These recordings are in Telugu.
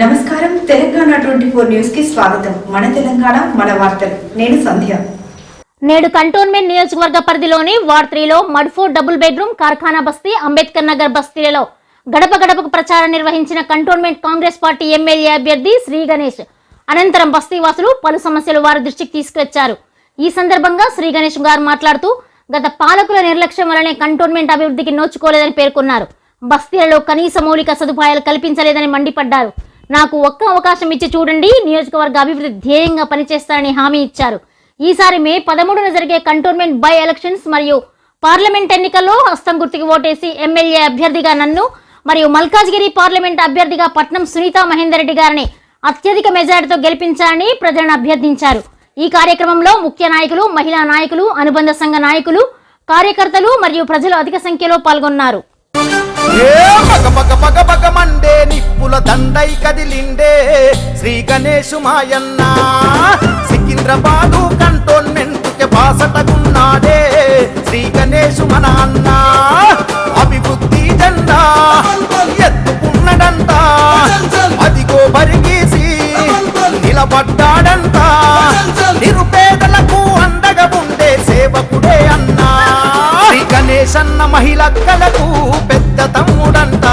నమస్కారం. తెలంగాణ ట్వంటీ ఫోర్ న్యూస్కి స్వాగతం. మన తెలంగాణ మన వార్తలు. నేను సంధ్య. నేడు కంటోన్మెంట్ నియోజకవర్గ పరిధిలోని వార్డ్ త్రీలో మడ్ఫోర్ డబుల్ బెడ్రూమ్ కార్ఖానా బస్తీ అంబేద్కర్ నగర్ బస్తీలలో గడప గడపకు ప్రచారం నిర్వహించిన కంటోన్మెంట్ కాంగ్రెస్ పార్టీ ఎమ్మెల్యే అభ్యర్థి శ్రీ గణేష్. అనంతరం బస్తీవాసులు పలు సమస్యలు వారి దృష్టికి తీసుకొచ్చారు. ఈ సందర్భంగా శ్రీ గణేష్ గారు మాట్లాడుతూ గత పాలకుల నిర్లక్ష్యం వలనే కంటోన్మెంట్ అభివృద్ధికి నోచుకోలేదని పేర్కొన్నారు. బస్తీలలో కనీస మౌలిక సదుపాయాలు కల్పించలేదని మండిపడ్డారు. నాకు ఒక్క అవకాశం ఇచ్చి చూడండి. నియోజకవర్గ అభివృద్ధి ధ్యేయంగా పనిచేస్తానని హామీ ఇచ్చారు. ఈసారి మే పదమూడున జరిగే కంటోన్మెంట్ బై ఎలక్షన్స్ మరియు పార్లమెంట్ ఎన్నికల్లో హస్తం గుర్తుకి ఓటేసి ఎమ్మెల్యే అభ్యర్థిగా నన్ను మరియు మల్కాజ్గిరి పార్లమెంట్ అభ్యర్థిగా పట్నం సునీత మహేందర్ రెడ్డి గారిని అత్యధిక మెజారిటీతో గెలిపించాలని ప్రజలను అభ్యర్థించారు. ఈ కార్యక్రమంలో ముఖ్య నాయకులు మహిళా నాయకులు అనుబంధ సంఘ నాయకులు కార్యకర్తలు మరియు ప్రజలు అధిక సంఖ్యలో పాల్గొన్నారు. పగ పగ పగ పగ మండే నిప్పుల దండై కదిలిండే శ్రీ గణేశు మాయన్న. సికింద్రాబాదు కంటోన్మెంట్కి బాసటగున్నాడే శ్రీ గణేశు మన అన్న. అభివృద్ధి జెండా శ్రీ మహిళక్కలకు పెద్ద తమ్ముడంట.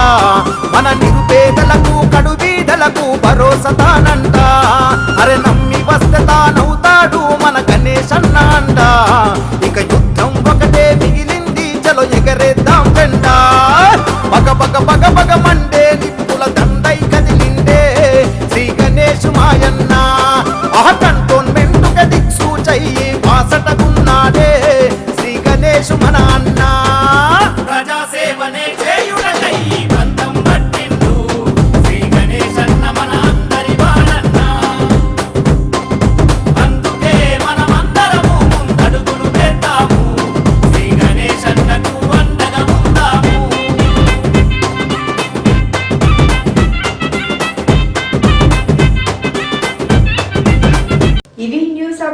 మన నిరుపేదలకు కడుబీదలకు భరోసతానంట అరే నమ్మి వస్తే తానవుతాడు మన గణేశన్న అంట.